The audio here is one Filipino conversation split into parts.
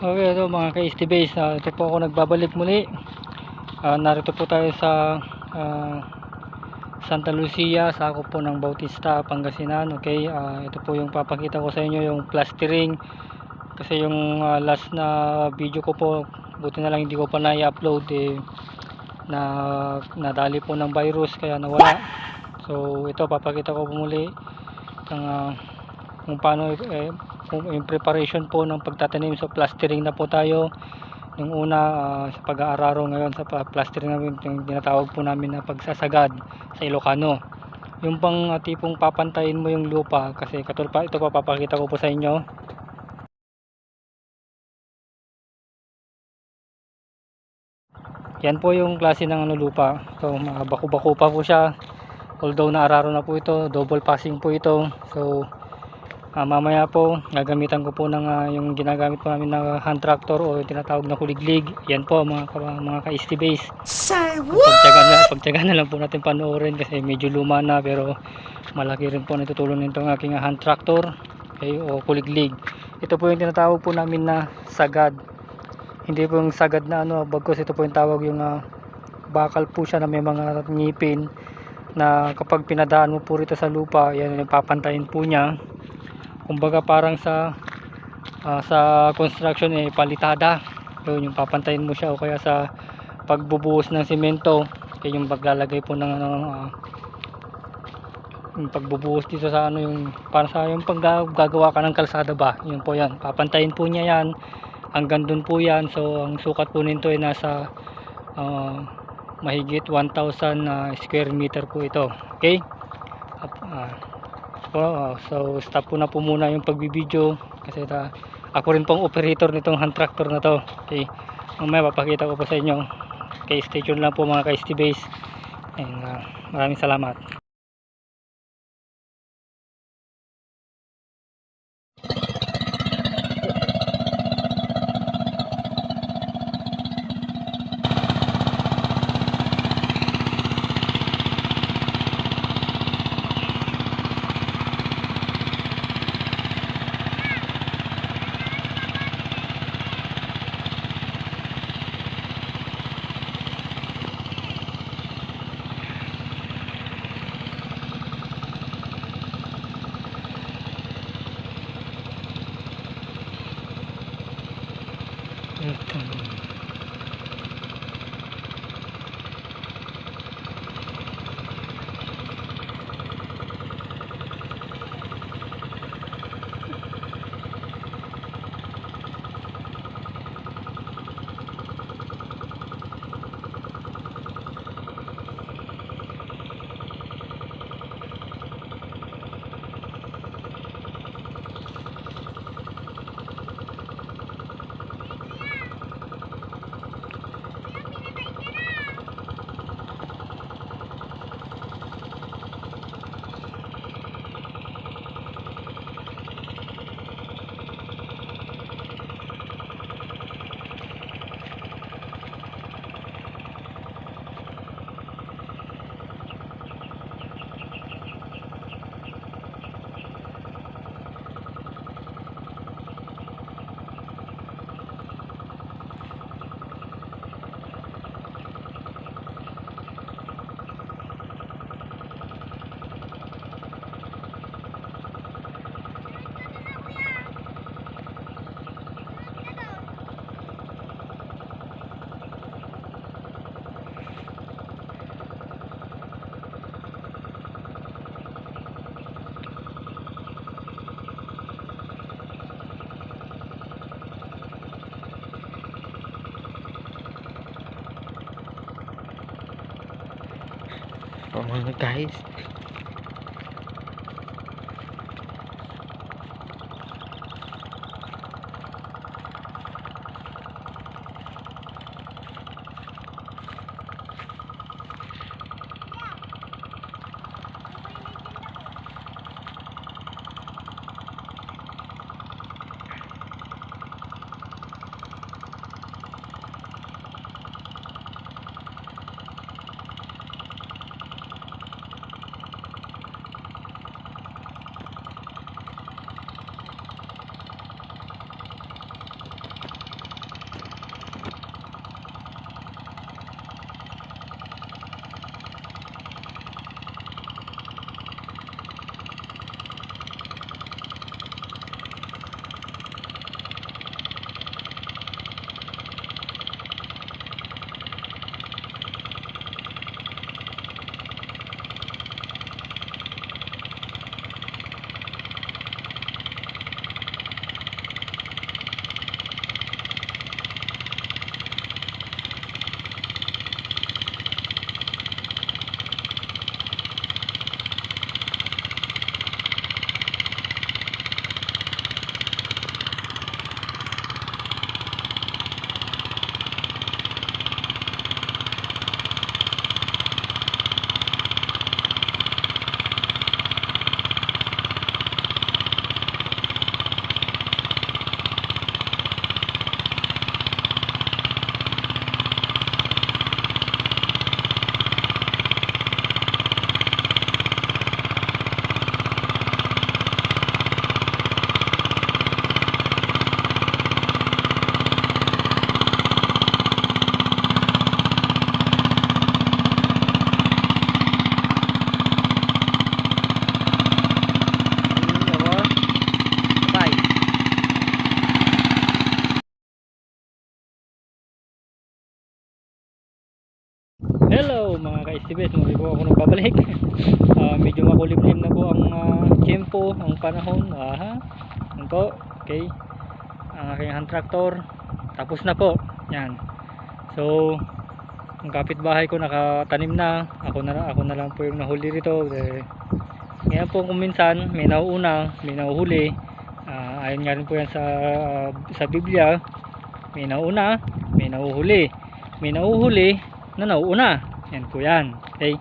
Okay, ito mga ka-ST Base. ah, ito po ako nagbabalik muli. Ah, narito po tayo sa ah, Santa Lucia, sakop po ng Bautista, Pangasinan. Okay, ah, ito po yung papakita ko sa inyo yung plastering. Kasi yung ah, last na video ko po, buti na lang hindi ko pa na-upload eh, na nadali po ng virus kaya nawala. So ito papakita ko po muli ng ah, kung paano eh, kung preparation po ng pagtatanim. So plastering na po tayo. Yung una ah, sa pag-aararo ngayon sa plastering namin yung tinatawag po namin na pagsasagad sa Ilocano. Yung pang ah, tipong papantayin mo yung lupa kasi katulad pa ito pa papakita ko po sa inyo. Yan po yung klase ng ano lupa. So mga bako-bako pa po siya. Although naararo na po ito double passing po ito. So Ah, mamaya po gagamitan ko po ng ah, yung ginagamit po namin na hand tractor o tinatawag na kuliglig yan po mga ka- mga ka-ST base. Say pagtyaga na, pagtyaga na lang po natin panoorin kasi medyo luma na pero malaki rin po natutulong nito ang aking hand tractor okay, o kuliglig ito po yung tinatawag po namin na sagad. Hindi po yung sagad na ano bagkos ito po yung tawag yung ah, bakal po siya na may mga ngipin na kapag pinadaan mo po rito sa lupa yan yung papantayin po niya kumbaga parang sa ah, sa construction eh palitada. Yun yung papantayin mo siya o kaya sa pagbubuhos ng simento kaya yung paglalagay po ng ano ah, yung pagbubuhos dito sa ano yung para sa yung paggagawa ka ng kalsada ba. Yun po yan. Papantayin po niya yan. Hanggang dun po yan. So ang sukat po nito ay nasa ah, mahigit 1,000 na square meter po ito. Okay? At, ah, ah, so stop po na po muna yung pagbibideo kasi ta, ako rin pong operator nitong hand tractor na to. Okay. Mamaya papakita ko po sa inyo. Okay stay tuned lang po mga ka-ST and ah, maraming salamat ito mga guys. Ako nagbabalik. Ah, medyo makulimlim na po ang uh, tempo, ang panahon. Aha. Yan po. Okay. Ang aking hand tractor. Tapos na po. Yan. So, ang kapitbahay ko nakatanim na. Ako na, ako na lang po yung nahuli rito. Eh, ngayon po kung minsan may nauuna, may nahuhuli. Ah, ayon nga rin po yan sa, sa Biblia. May nauna, may nahuhuli. May nahuhuli na nauuna. Yan po yan. Okay.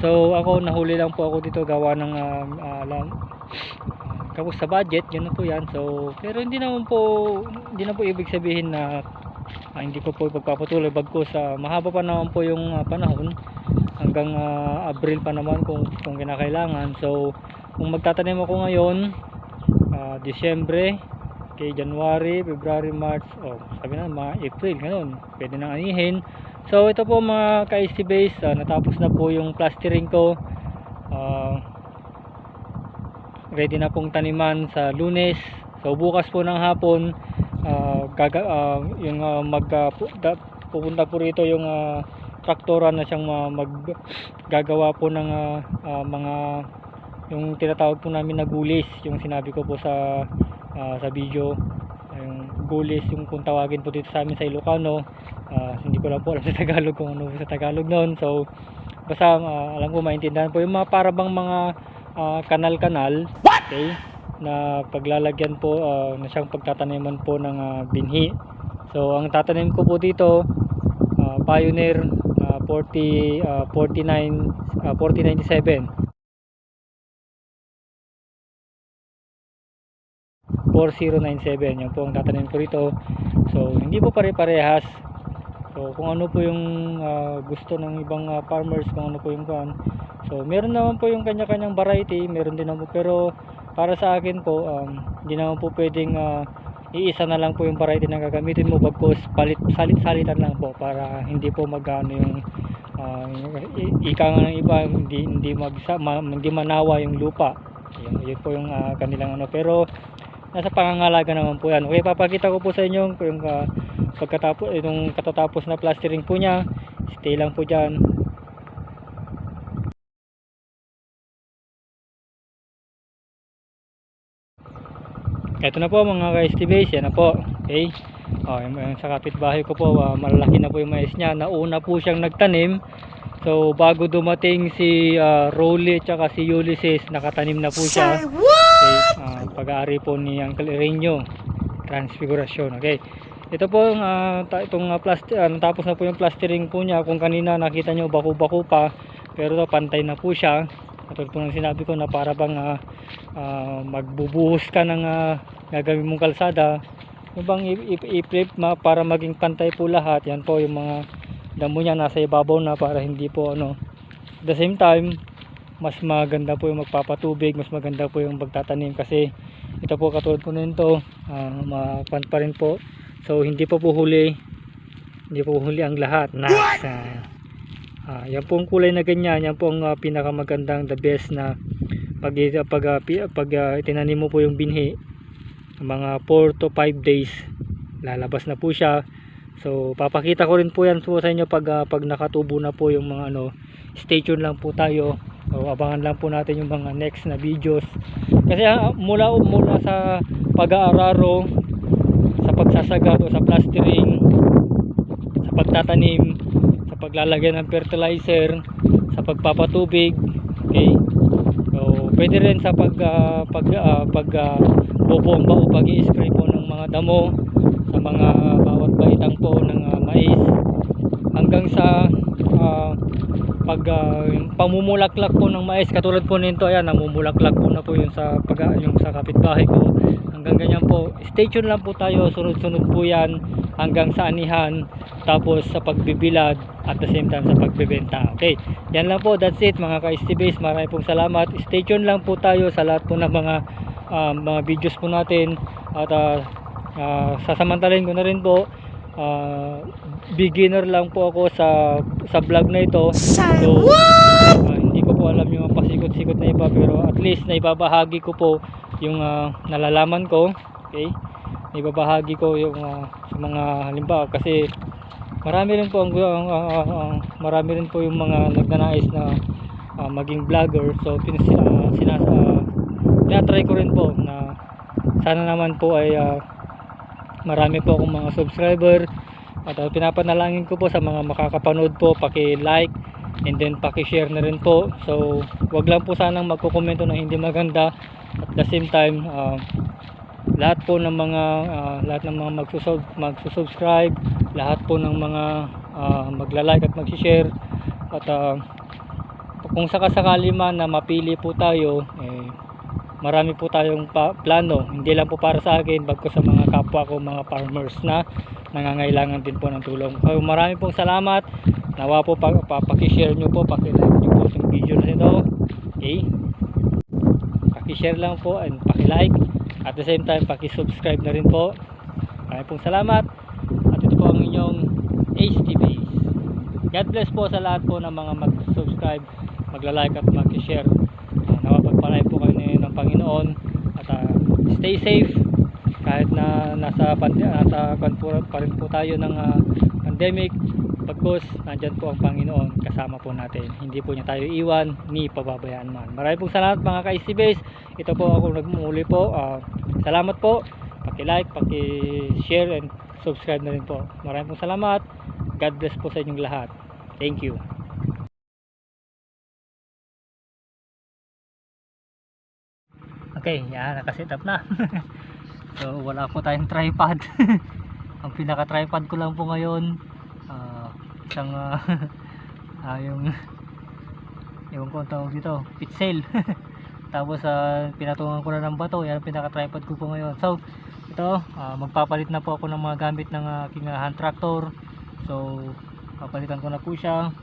So ako nahuli lang po ako dito gawa ng um, ah, lang kapos sa budget, yun po yan. So pero hindi naman po hindi na po ibig sabihin na ah, hindi ko po ipagpapatuloy bagkus sa mahaba pa naman po yung ah, panahon hanggang ah, Abril pa naman kung kung kinakailangan. So kung magtatanim ako ngayon ah, Disyembre kay January, February, March, oh, sabi na mga April, ganun. Pwede nang anihin. So ito po mga ka-IC base, ah, natapos na po yung plastering ko. Ah, ready na pong taniman sa lunes. So bukas po ng hapon, ah, gaga, ah, yung ah, mag ah, pu- da- pupunta po rito yung ah, traktora na siyang ah, mag gagawa po ng ah, ah, mga yung tinatawag po namin na gulis, yung sinabi ko po sa ah, sa video yung gulis yung kung tawagin po dito sa amin sa Ilocano. Ah, hindi ko lang po alam sa Tagalog kung ano sa Tagalog noon so basta ah, alam ko maintindihan po yung mga para bang mga ah, kanal-kanal. Okay? Na paglalagyan po ah, na siyang pagtataniman po ng ah, binhi. So ang tatanim ko po dito ah, Pioneer ah, 40 ah, 49 ah, 4097 4097 yan po ang tatanim ko rito. So hindi po pare-parehas. So kung ano po yung ah, gusto ng ibang ah, farmers kung ano po yung kan so meron naman po yung kanya-kanyang variety. Meron din naman po pero para sa akin po um, hindi naman po pwedeng ah, iisa na lang po yung variety na gagamitin mo bagkus palit salit-salitan lang po para hindi po magano yung i- ika nga ng iba hindi hindi magsa ma, hindi manawa yung lupa. Yun, yun po yung ah, kanilang ano. Pero nasa pangangalaga naman po yan. Okay papakita ko po sa inyo yung ah, pagkatapos itong katatapos na plastering po niya. Stay lang po dyan. Ito na po mga ka-STBase yan na po. Okay. Oh, yung, sa kapitbahay ko po ah, malalaki na po yung mais niya. Nauna po siyang nagtanim. So bago dumating si uh, Rolly at si Ulysses nakatanim na po siya. Okay, ah, pag-aari po ni Uncle Irenyo transfiguration okay? Ito po uh, itong uh, plasti- ah, natapos na po yung plastering po niya. Kung kanina nakita nyo bako-bako pa pero to, pantay na po siya. Katulad po ng sinabi ko na para bang ah, ah, magbubuhos ka ng ah, gagawin mong kalsada yung bang i-flip ma para maging pantay po lahat. Yan po yung mga damo niya nasa ibabaw na para hindi po ano. The same time mas maganda po yung magpapatubig mas maganda po yung pagtatanim kasi ito po katulad po nito uh, mapan pa rin po. So hindi pa po huli hindi po huli ang lahat. Nice Ah, ah, yan po ang kulay na ganyan. Yan po ang ah, pinakamagandang the best na pag, pag, ah, pi- pag ah, itinanim mo po yung binhi mga 4 to 5 days lalabas na po siya. So papakita ko rin po yan po sa inyo pag, ah, pag nakatubo na po yung mga ano stay tuned lang po tayo so, abangan lang po natin yung mga next na videos. Kasi ah, mula mula sa pag-aararo sa pagsasagad o sa plastering sa pagtatanim sa paglalagay ng fertilizer sa pagpapatubig okay? So pwede rin sa pag ah, pag ah, pag ah, bobomba o pag spray po ng mga damo sa mga bawat baitang po ng ah, mais hanggang sa ah, pag ah, yung pamumulaklak po ng mais katulad po nito ayan namumulaklak po na po yung sa pag ah, yung sa kapitbahay ko. Hanggang ganyan po stay tuned lang po tayo sunod sunod po yan hanggang sa anihan tapos sa pagbibilad at the same time sa pagbebenta. Okay yan lang po that's it mga ka-STBase marami pong salamat. Stay tuned lang po tayo sa lahat po ng mga ah, mga videos po natin at ah, ah, sasamantalahin ko na rin po ah, beginner lang po ako sa sa vlog na ito. So ah, hindi ko po alam yung pasikot-sikot na iba pero at least naibabahagi ko po yung ah, nalalaman ko. Okay? Naibabahagi ko yung ah, sa mga halimbawa kasi marami rin po ang, ang- ang- ang- marami rin po yung mga nagnanais na ah, maging vlogger. So pinis, uh, sinas, ah, tinatry ko rin po na sana naman po ay ah, marami po akong mga subscriber. At ah, pinapanalangin ko po sa mga makakapanood po paki-like and then paki-share na rin po. So wag lang po sanang magko-komento na hindi maganda. At the same time ah, lahat po ng mga ah, lahat ng mga magsusub magsusubscribe lahat po ng mga ah, magla-like at mag-share. At ah, kung sakasakali man na mapili po tayo eh, marami po tayong plano. Hindi lang po para sa akin bagko sa mga kapwa ko mga farmers na nangangailangan din po ng tulong. So marami pong salamat. Nawa po pa, pa, pakishare nyo po pakilike nyo po itong video na ito. Okay? Pakishare lang po and pakilike. At the same time pakisubscribe na rin po. Marami pong salamat. At ito po ang inyong Ace TV God bless po sa lahat po ng mga mag-subscribe magla-like at mag-share uh, nawapagpalay po kayo ni- ng Panginoon at ah, stay safe. Kahit na nasa, pand- nasa pa rin po tayo ng ah, pandemic pagkos nandyan po ang Panginoon kasama po natin. Hindi po niya tayo iwan ni pababayaan man. Maraming pong salamat mga ka-IC ito po ako nagmumuli po. Ah, salamat po. Paki-like, paki-share and subscribe na rin po. Maraming pong salamat. God bless po sa inyong lahat. Thank you Okay, yan, nakaset up na. so, wala po tayong tripod. Ang pinaka tripod ko lang po ngayon, ah, isang, ah, ah, yung, yung ko ang tawag dito, pitsail. Tapos, ah, pinatungan ko na ng bato, yan ang pinaka tripod ko po ngayon. So, ito, ah, magpapalit na po ako ng mga gamit ng aking ah, hand tractor. So, papalitan ko na po siya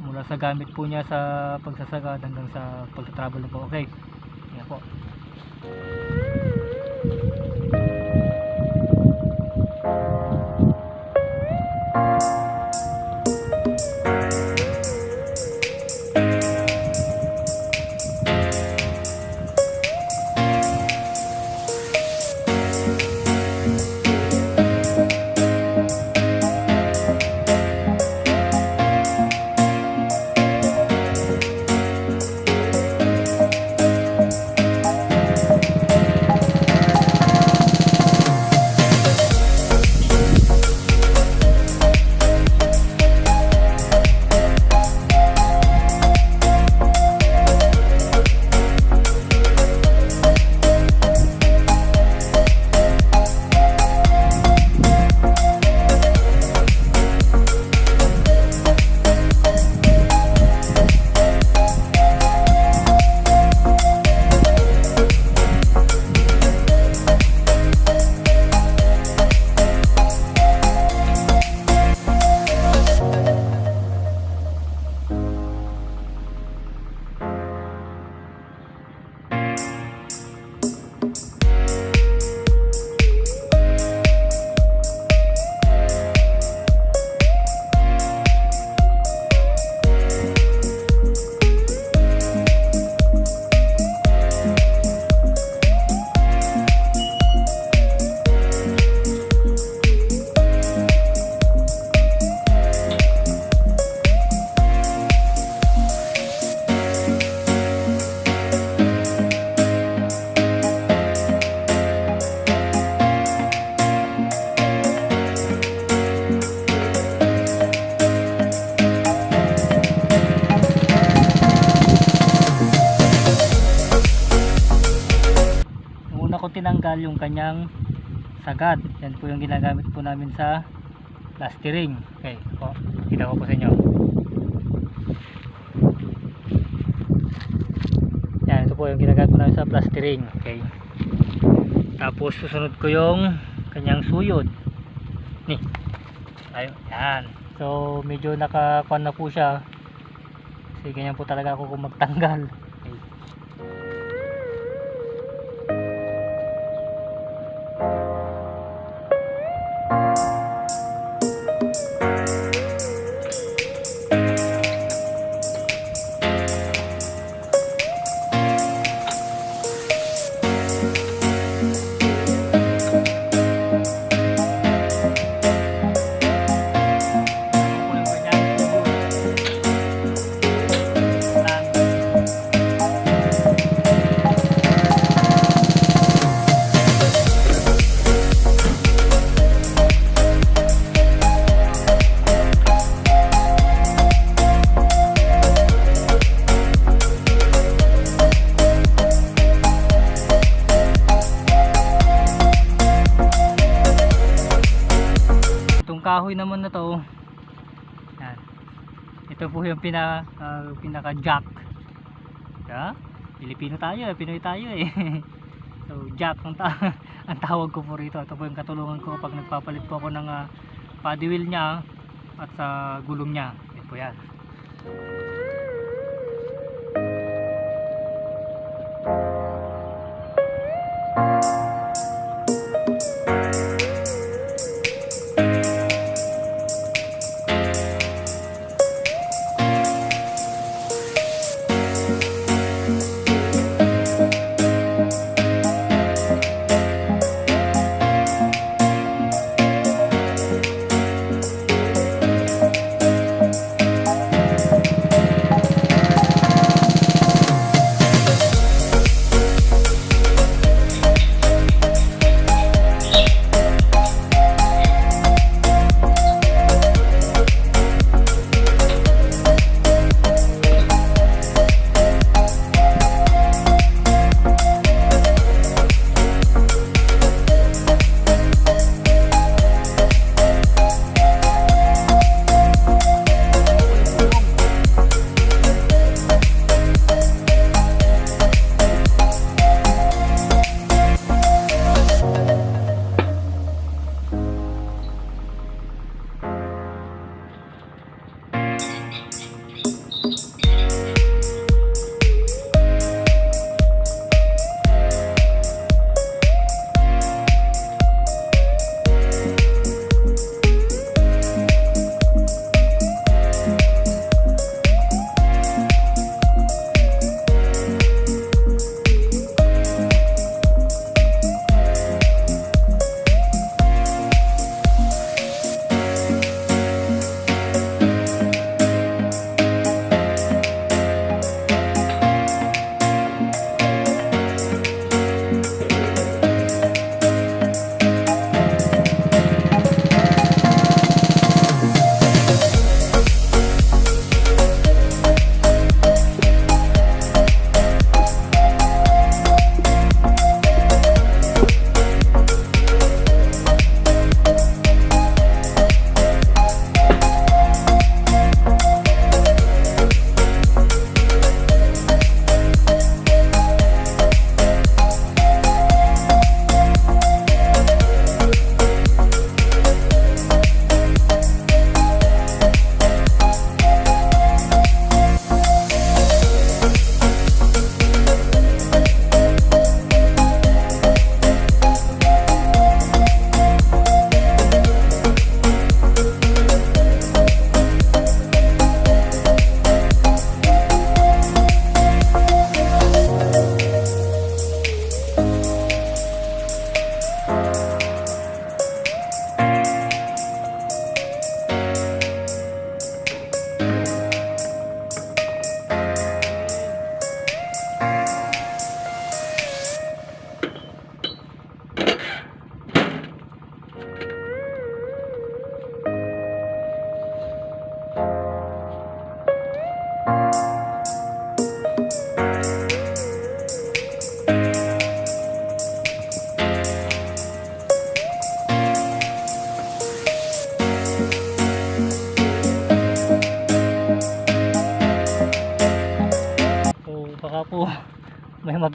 mula sa gamit po niya sa pagsasagad hanggang sa pagta-travel na po. Okay. Yan po. Yung kanyang sagad. Yan po yung ginagamit po namin sa plastering. Okay, po. Kita ko po sa inyo. Yan, ito po yung ginagamit po namin sa plastering. Okay. Tapos susunod ko yung kanyang suyod. Ni. Ayun, yan. So, medyo nakakuan na po siya. Kasi ganyan po talaga ako kung magtanggal. Okay. Ito po yung pina, ah, pinaka jack. Yeah? Pilipino tayo Pinoy tayo eh. So jack ang, ta ang tawag ko po rito. Ito po yung katulungan ko pag nagpapalit po ako ng uh, body wheel niya at sa gulong niya. Yan po yan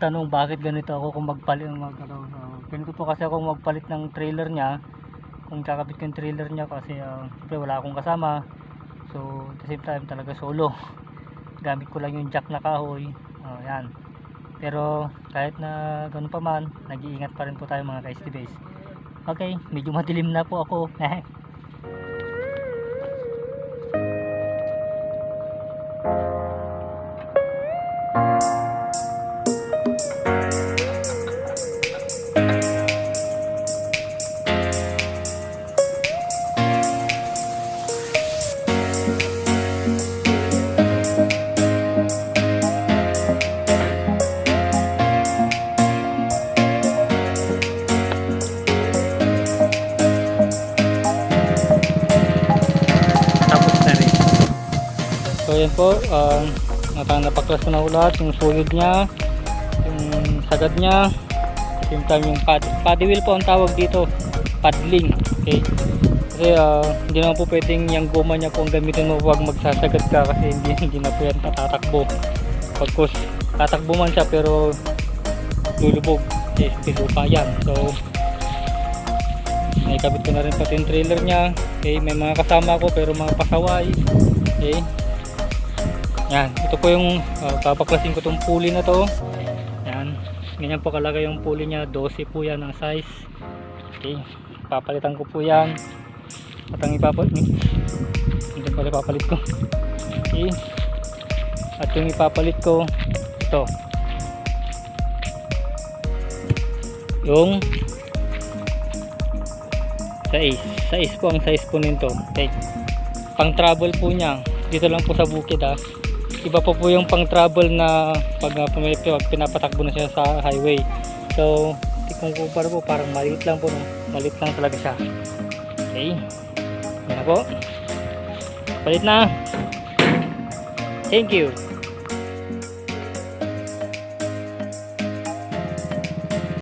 may magtanong bakit ganito ako kung magpalit mag ano, uh, ganito po kasi ako magpalit ng trailer niya kung kakabit ko yung trailer niya kasi uh, wala akong kasama. So at the same time talaga solo. Gamit ko lang yung jack na kahoy oh, yan. Pero kahit na ganun pa man nag-iingat pa rin po tayo mga ka base. Okay medyo madilim na po ako so yan po natang napaklas na lahat yung sulod niya yung sagad niya yung time yung pad paddy wheel po ang tawag dito paddling okay Kasi ah, hindi naman po pwedeng yung goma niya po ang gamitin mo pag magsasagad ka kasi hindi, hindi na po yan tatakbo. Pagkos tatakbo man siya pero lulubog. Eh, lupa yan. So, naikabit ko na rin pati yung trailer niya. Okay, may mga kasama ko pero mga pasaway. Okay. Yan, ito po yung uh, papaklasin ko tong pulley na to. Yan. Ganyan po kalagay yung pulley niya, 12 po yan ang size. Okay. Papalitan ko po yan. At ang ipapalit Hindi pala ipapalit ko. Okay. At yung ipapalit ko ito. Yung size. Size po ang size po nito. Okay. Pang travel po niya. Dito lang po sa bukid ah iba pa po yung pang travel na uh, pag pinapatakbo na siya sa highway. So kung kumpara po parang maliit lang po no? maliit lang talaga siya. Okay. Yan na po. Palit na. Thank you